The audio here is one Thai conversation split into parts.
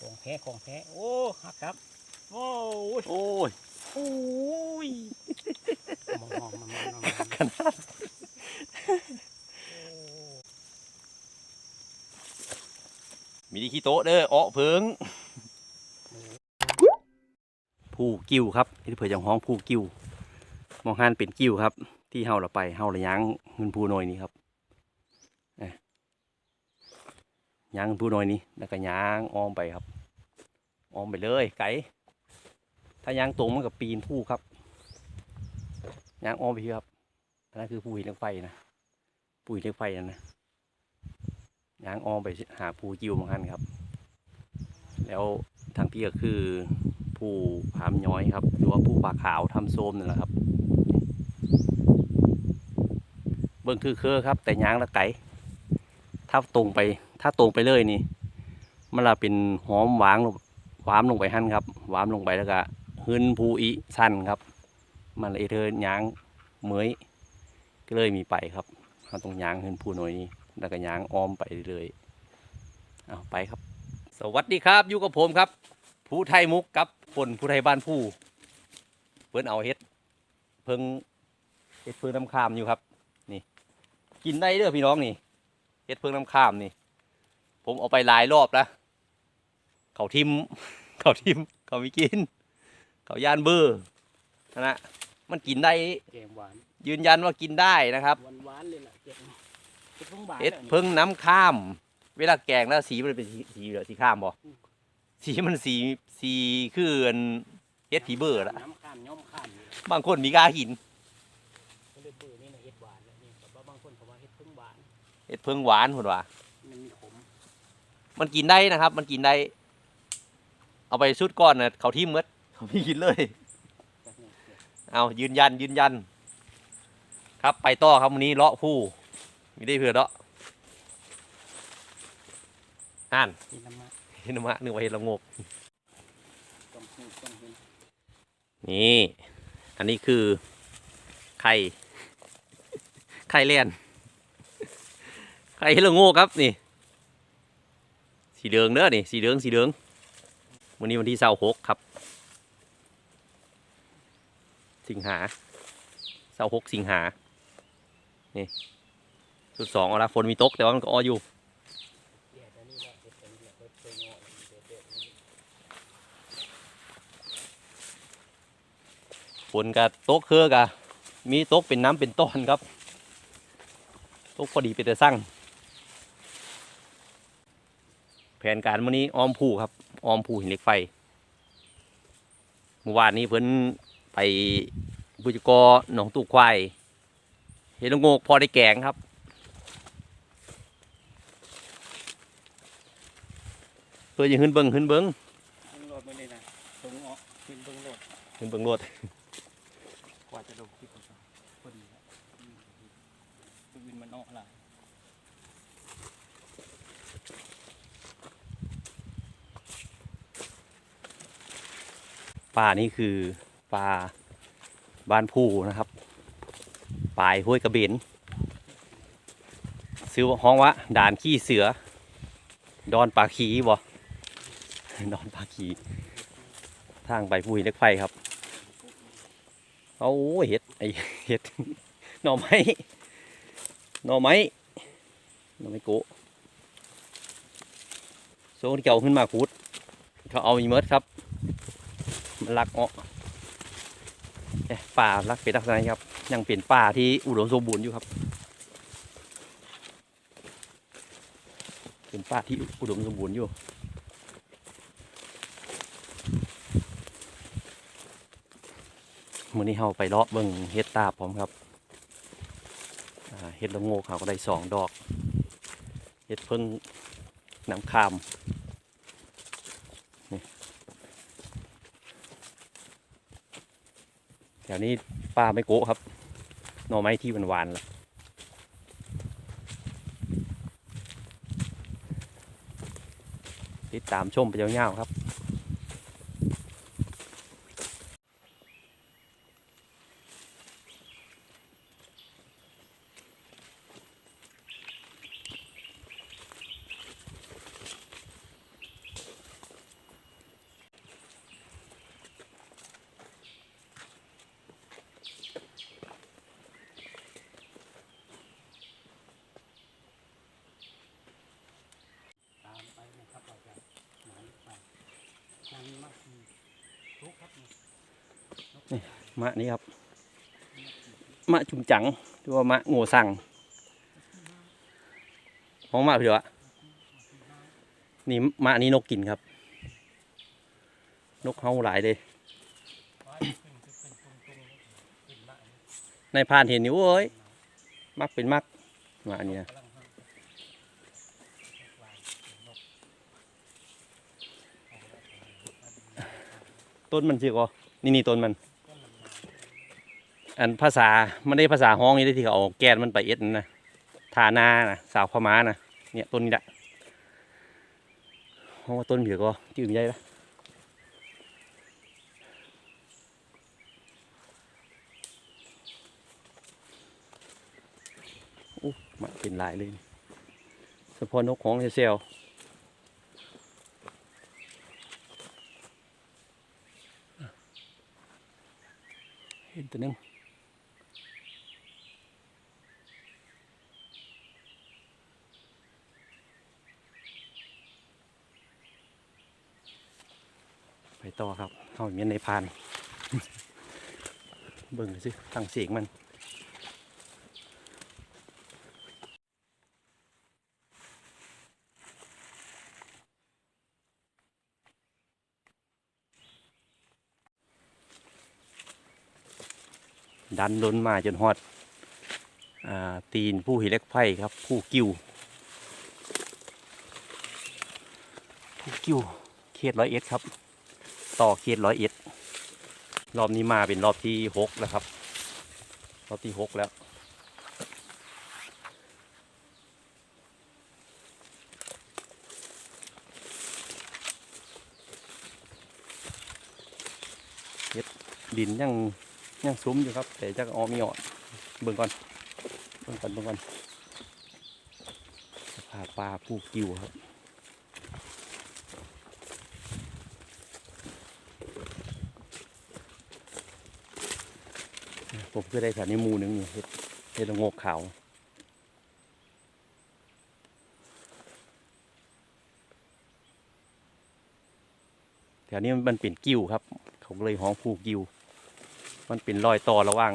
ของแท้ของแท้โอ้หักครับโอ้ยโอ้ยโอ้ยมองมองมันมันมันขนาดมีดีขี้โต๊ะเด้ออ้อเพิงผู้กิ้วครับที่เผื่อจังห้องผู้กิ้วมองหันเป็นกิ้วครับ ที่เฮาเราไปเฮาระยังเงินผู้น้อยนี่ครับเอ้ย ย่างผู้น้อยนี่แล้วก็ย่างอ้อมไปครับอ้อมไปเลย ไกลถ้าย่างตรงมันกับปีนผู้ครับย่างอ้อมไปครับอันนั้นคือผู้หินเล็กไฟนะผู้หินเล็กไฟนั่นนะย่างอ้อมไปหาผู้กิ้วมองหันครับ แล้วทางพี่ก็คือผู้ผามย้อยครับ หรือว่าผู้ปลาขาวทำโซมนั่แหละครับ เบิ่งคือเคือครับ แต่ย่างละไก่ ถ้าตรงไป ถ้าตรงไปเลยนี่ มันละเป็นหอมหวางลงหวามลงไปหั่นครับ หวามลงไปแล้วก็หืนภูอีสั้นครับ มันเลยเธอยางเหมยก็เลยมีไปครับเราตรงยางหืนภูหน่อยนี้แล้วก็ยางอ้อมไปเรื่อยเอาไปครับ สวัสดีครับอยู่กับผมครับผู้ไทยมุกกับคนผู้ไทยบ้านผู้เพิ่นเอาเฮ็ดเพิ่งเฮ็ดเพิ่งน้ำคามอยู่ครับ นี่ กินได้เด้อพี่น้องนี่ เฮ็ดเพิ่งน้ำคามนี่ ผมเอาไปหลายรอบแล้วเขาทิมเขาทิมเขาไม่กิน เขาย่านเบอร์นะนะมันกินได้แกงหวานยืนยันว่ากินได้นะครับหวานหวานๆเลยล่ะเก็บเก็บเพิ่งหวานเฮ็ดแล้วนี่เพิ่งน้ำข้าม เวลาแกงแล้วสีมันเป็นสีสีเหลือสีข้ามบ่อืมสีมันสีสีคืออันเฮ็ดผีเบอร์ละน้ำข้ามย่อมข้ามนี่บางคนมีกาหิน เฮ็ดเพิ่งหวานพุ่นว่ามันมีขมมันกินได้นะครับ มันกินได้ เอาไปชุดก้อนนะเขาทิ่มมดเขาไม่กินเลยจากนี้เก็บเอายืนยันยืนยัน ครับไปต่อครับวันนี้เลาะผู้มีได้เผื่อเลาะอ่านกินน้ำมันเห็นมะนึกว่าเห็นละงก ต้องหูต้องเห็นนี่ อันนี้คือไข่ ไข่เลียน ไข่เฮลโง่ครับนี่ สีเหลืองเด้อนี่สีเหลืองสีเหลืองวันนี้วันที่เสาร์หกครับ สิงหาเสาร์หกสิงหานี่สุดสองเอาละฝนมีตกแต่ว่ามันก็อออยู่ฝนกับตกเครือกะมีตกเป็นน้ำเป็นต้นครับตกพอดีเป็นแต่สั่ง แผนการวันนี้อ้อมผู้ครับอ้อมผู้หินเหล็กไฟเมื่อวานนี้เพิ่นไปบุจกอหนองตูควายเห็นลงโงกพอได้แกงครับ เพื่อจะขึ้นเบิงขึ้นเบิงเพิ่งโหลดมาเลยนะเพิ่งออกขึ้นเพิ่งโหลดขึ้นเบิงรถกว่าจะลงคลิปก็พอดีแล้วอืมคือวินมันออกหลา ป่านี่คือป่าบ้านผู้นะครับปลายห้วยกระเบนซื้อห้องว่าด่านขี้เสือ ดอนปลาขีบ่ดอนปลาขีทางไปผู้หินเล็กไฟครับเอาเห็ดไอเห็ดหน่อไม้หน่อไม้หน่อไม้โกโซ่ที่เก่าขึ้นมาคูดเขาเอาอีเมิร์ดครับ ลักเงาะเอ๊ะป่าลักเป็นลักษณะนี้ครับ ยังเป็นป่าที่อุดมสมบูรณ์อยู่ครับ เป็นป่าที่อุดมสมบูรณ์อยู่มื่อนี้เราไปเลาะเบิ่งเฮ็ดตาพร้อมครับเฮ็ดละโงกเขาก็ได้สองดอก เฮ็ดเพิ่งน้ำคาม แถวนี้ป้าไม่โกะครับหน่อไม้ที่หวานๆล่ะติดตามชมไปยาวๆครับ นี่มะนี่ครับ มะจุงจังหรือว่ามะโง่สั่งมองมะเผื่อวะนี่มะนี้นกกินครับ นกเฮาหลายเลยในพานเห็นอยู่เอ้ยมักเป็นมักมะอันนี้นะต้นมันชื่อก็นี่นี่ต้นมัน อันภาษามันได้ภาษาห้องนี่ได้ที่เขาเอาแกนมันไปเอ็ดนะทานานะสาวพม่านะเนี่ยต้นนี้แหละเพราะว่าต้นเผือกก็จืดใหญ่ละอู้มาเป็นลายเลยนี่เฉพาะนกของเซลเห็นตัวนึง ต่อครับเอาอย่างนี้ในพาน เบิ่งสิทางเสียงมันดันล้นมาจนฮอดอตีนผู้หิเล็กไฟครับ ผู้กิ้ว ผู้กิ้วเขตร้อยเอ็ดครับ ต่อเขตร้อยเอ็ดรอบนี้มาเป็นรอบที่หกแล้วครับ รอบที่หกแล้วเฮ็ดดินยังยังซุ้มอยู่ครับ แต่จะออมีอ่อนเบิ่งก่อนเบิ่งก่อนเบิ่งก่อนสภาพปลาผู้กิวครับ ผมก็ได้แถวนี้มูนึงนี่เฮ็ดเฮ็ดละโงกขาวแถวนี้มันเป็นกิ้วครับ เขาเลยห้องผู้กิ้ว มันเป็นรอยต่อระหว่าง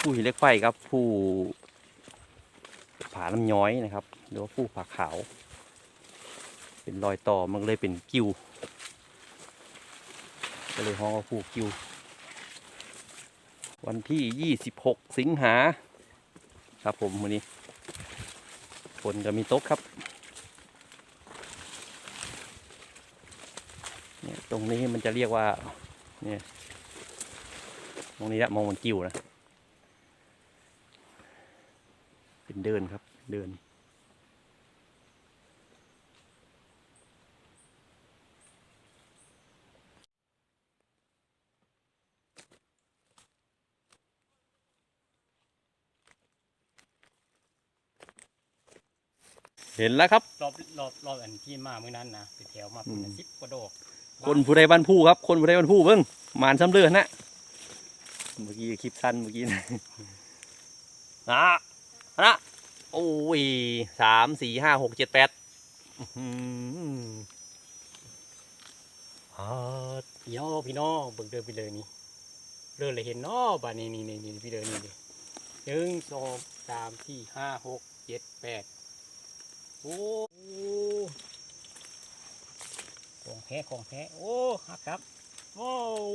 ผู้หินเล็กไฟครับผู้ผาลำย้อยนะครับ หรือว่าผู้ผาขาว เป็นรอยต่อมันเลยเป็นกิ้ว ก็เลยห้องว่าผู้กิ้ว วันที่ 26 สิงหาครับผมวันนี้ฝนจะมีตกครับเนี่ยตรงนี้มันจะเรียกว่าเนี่ยตรงนี้ละมองมันกิ้วนะ เป็นเดินครับเดิน เห็นแล้วครับ รอบรอบรอบอันที่มาเมื่อนั้นนะเป็นแถวมาเป็นอืมสิบกว่าดอกคนผู้ใดบ้านผู้ครับ คนผู้ใดบ้านผู้เบิ้งหมานซ้ำเลือนะเมื่อกี้คลิปสั้นเมื่อกี้นะนะนะโอ้ยสามสี่ห้าหกเจ็ดแปดอื้อหืออ่าพี่น้องพี่น้องเบิ่งเดินไปเลยนี่เดินเลยเห็นเนาะบ้านนี้นี่นี่นี่พี่เดินนี่ดิหนึ่งสองสามสี่ห้าหกเจ็ดแปด โอ้โหของแท้ของแท้โอ้ฮักครับ โอ้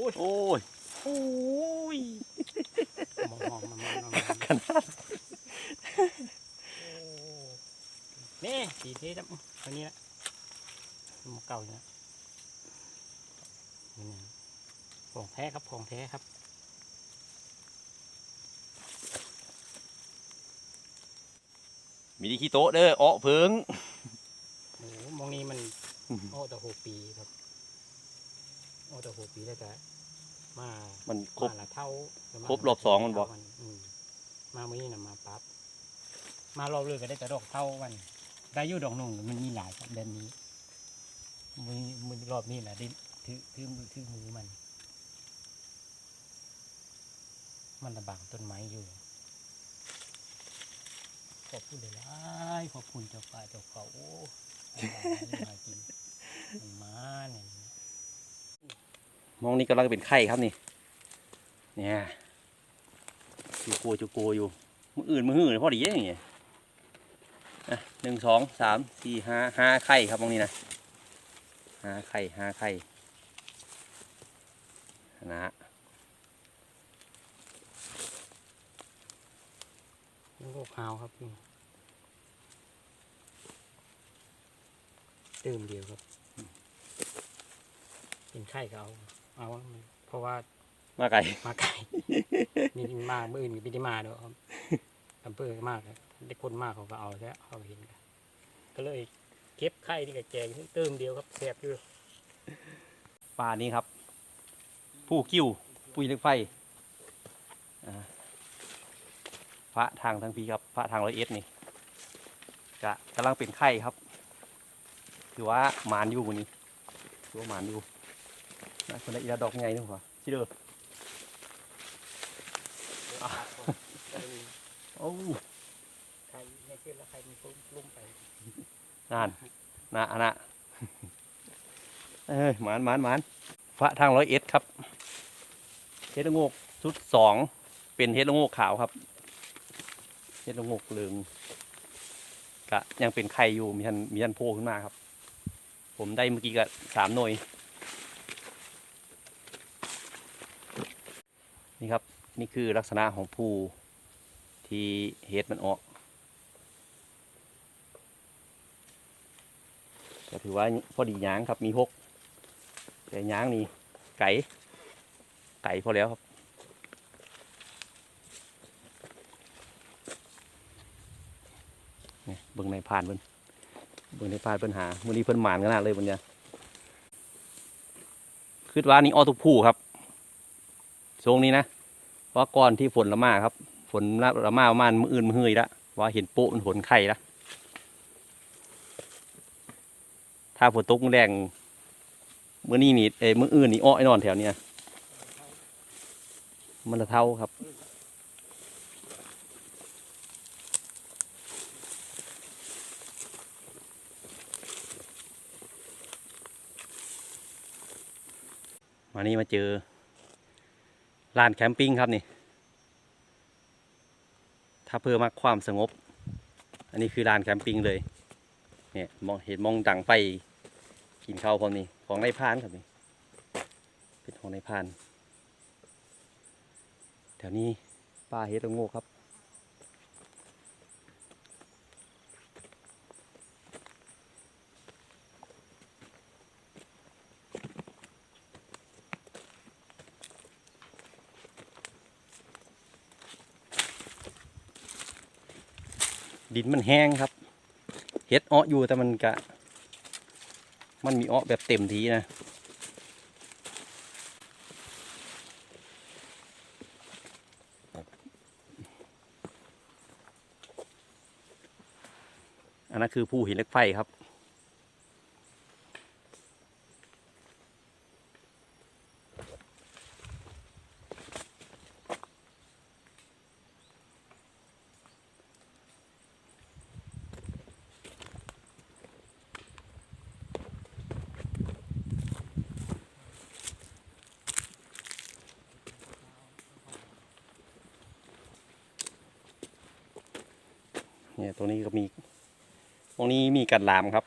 ยโอ้ยโอ้ยมองมองมองมองมองขนาดนี่สีเทจับตัวนี้ละหมเก่าอยู่นะนี่นะของแท้ครับของแท้ครับ มีดีขี้โต๊ะเด้ออ้อเพิงโอ้โหมองนี้มันอืมโอ้แต่หกปีครับโอ้แต่หกปีแล้วก็มามันครบ มาละเท่าครบรอบสองมันบ่อืมมาเมื่อนี้นะมาปั๊บมารอบเลยก็ได้แต่ดอกเท่าวันได้อยู่ดอกหนึ่งมันมีหลายครับเดือนนี้มือมือรอบนี้แหละได้ถือถือมือถือมือมัน มันระบางต้นไม้อยู่ ขอบคุณเลยล่ขอบคุณเจ้าป่าเจ้าเขาโอ้ให้หลากินมาเนี่ยมองนี่กำลังเป็นไข่ครับนี่ เนี่ยจูโกจูโกอยู่ มืออื่นมือหื่นพอดีอย่างเงี้ยอะหนึ่งสองสามสี่ห้าห้าไข่ครับมองนี้นะห้าไข่ห้าไข่นะฮะ ล้วก็ขาวครับนี่ตื่มเดียวครับ เป็นไข่ก็เอาเอา เพราะว่ามาไก่มาไก่มีมาเมื่ออื่นมีพิธีมาด้วยครับอำเภอก็มากเลยได้คนมากเขาก็เอาแล้วเขาเห็นกันก็เลยเก็บไข่นี่กับแจงเติมเดียวครับแสบอยู่ปลานี้ครับ ผู้กิ้ว ปุยเล็กไฟอ่าพ ระทางทางพีครับพระทางร้อยเอ็ดนี่กะกำลังเป็นไข่ครับ ถือว่าหมานอยู่วันนี้ถือว่าหมานอยู่นะคนละอีละดอกไงนี่หัวชิเด้อโอ้ไข่ในเส้นแล้วไข่มันลุ่มลุ่มไปนั่นนะอันนะเอ้ยหมานหมานหมานพระทางร้อยเอ็ดครับเฮ็ดละโงกชุดสองเป็นเฮ็ดละโงกขาวครับเฮ็ ดละโงกเหลืองกะยังเป็นไข่อยู่มีทันมีทันโผล่ขึ้นมาครับ ผมได้เมื่อกี้ก็สามหน่วยนี่ครับนี่คือลักษณะของภูที่เฮ็ดมันออกก็ถือว่าพอดีย้างครับมีหกแต่ย้างนี่ไก่ไก่พอแล้วครับนี่เบิ่งในผ่านเบิ่นเบิ่งในผ่านเพิ่นหามื้อนี้เพิ่นหมานขนาดเลยเพิ่นนี่ยคิดว่านี่ออทุกผู้ครับทรงนี้นะเพราะก่อนที่ฝนละมาครับ ฝนละมาประมาณมืออื่นมือหื้อละว่าเห็นโป๊ะมันฝนไข่ละถ้าฝนตกแรงมื้อนี้นี่เอ้มื้ออื่นนี่อ้อไอ้นอนแถวเนี้ยมันจะเท่าครับ มานี่มาเจอลานแคมปิ้งครับนี่ ถ้าเพื่อมาความสงบ อันนี้คือลานแคมปิ้งเลย เนี่ยมองเห็นมองดังไฟกินข้าวพร้อมนี่ของในพานครับนี่ เป็นของในพาน แถวนี้ป้าเฮ็ดละโงกครับ ดินมันแห้งครับ เห็ดอ้ออยู่แต่มันกะ มันมีอ้อแบบเต็มทีนะอันนั้นคือผู้หินเล็กไฟครับ เนี่ยตรงนี้ก็มีตรงนี้มีการลามครับ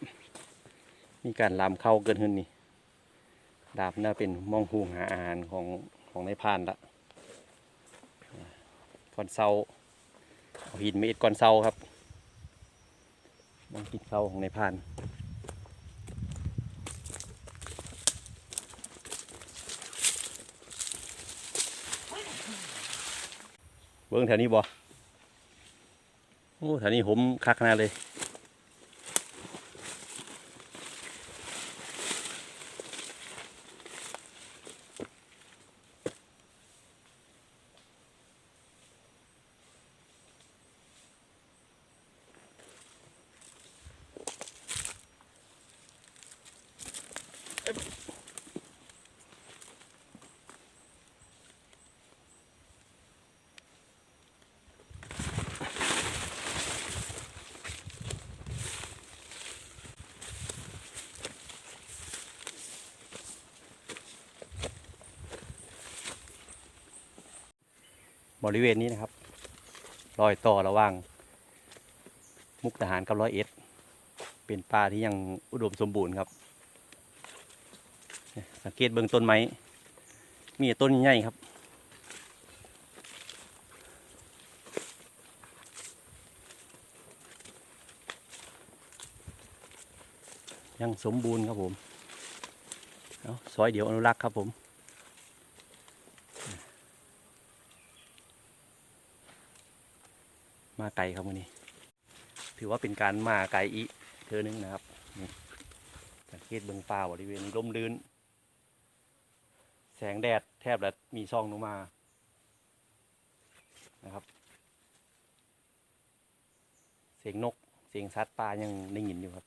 มีการลามเข้าเกินขึ้นนี่ดาบน่าเป็นมองหูหาอาหารของของในพานละก่อนเศร้าหินมาเอ็ดก่อนเศร้าครับมองกินเศร้าของในพานเบิ้งแถวนี้บ่ โอ้แถวนี้ผมคักนาเลย บริเวณนี้นะครับ รอยต่อระหว่าง มุกทหารกับร้อยเอ็ด เป็นป่าที่ยังอุดมสมบูรณ์ครับ สังเกตเบื้องต้นไม้ มีต้นใหญ่ครับยังสมบูรณ์ครับผม ซอยเดียวอนุรักษ์ครับผม มาไกลครับวันนี้ ถือว่าเป็นการมาไกลอีกเธอหนึงนะครับสังเกตเบื้องป่าบริเวณนี้ร่มรื่น แสงแดดแทบจะมีช่องลงมานะครับ เสียงนกเสียงสัตว์ป่ายังได้ยินอยู่ครับ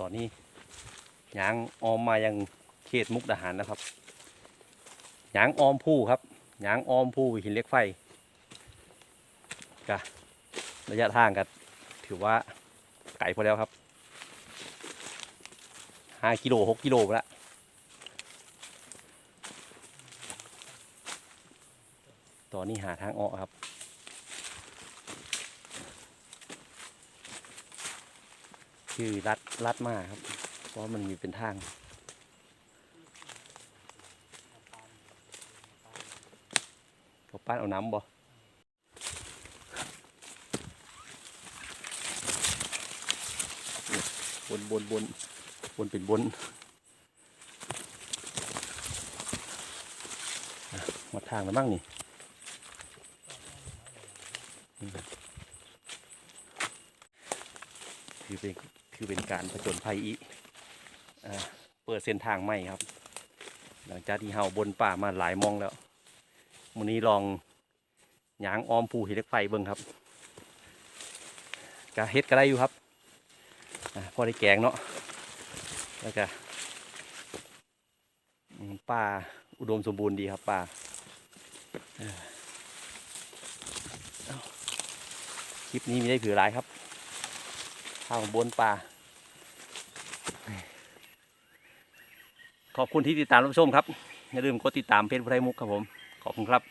ตอนนี้ ยางออมมายังเขตมุกดาหารนะครับยางออมผู้ครับยางออมผู้หินเล็กไฟกะระยะทางก็ถือว่าไกลพอแล้วครับห้ากิโลหกกิโลไปแล้วตอนนี้หาทางออกครับคือรัดรัดมากครับ ราะมันมีเป็นทางเขาป้านเอาน้ำบ่บนบนบนบนเป็นบนอะหมดทางแล้วมั้งนี่อืมคือเป็นคือเป็นการผจญภัยอีกอ่า เปิดเส้นทางใหม่ครับ หลังจากที่เฮาบนป่ามาหลายมองแล้วมื้อนี้ลองหยางออมผูห็ดเหล็กไฟเบิ่งครับกะเฮ็ดก็ได้อยู่ครับอพอได้แกงเนาะแล้วก็ป่าอุดมสมบูรณ์ดีครับป่าเอ่อเอ้าคลิปนี้มีได้ผือหลายครับข้าวบนป่า ขอบคุณที่ติดตามรับชมครับ อย่าลืมกดติดตามเพจพระไทมุกครับผม ขอบคุณครับ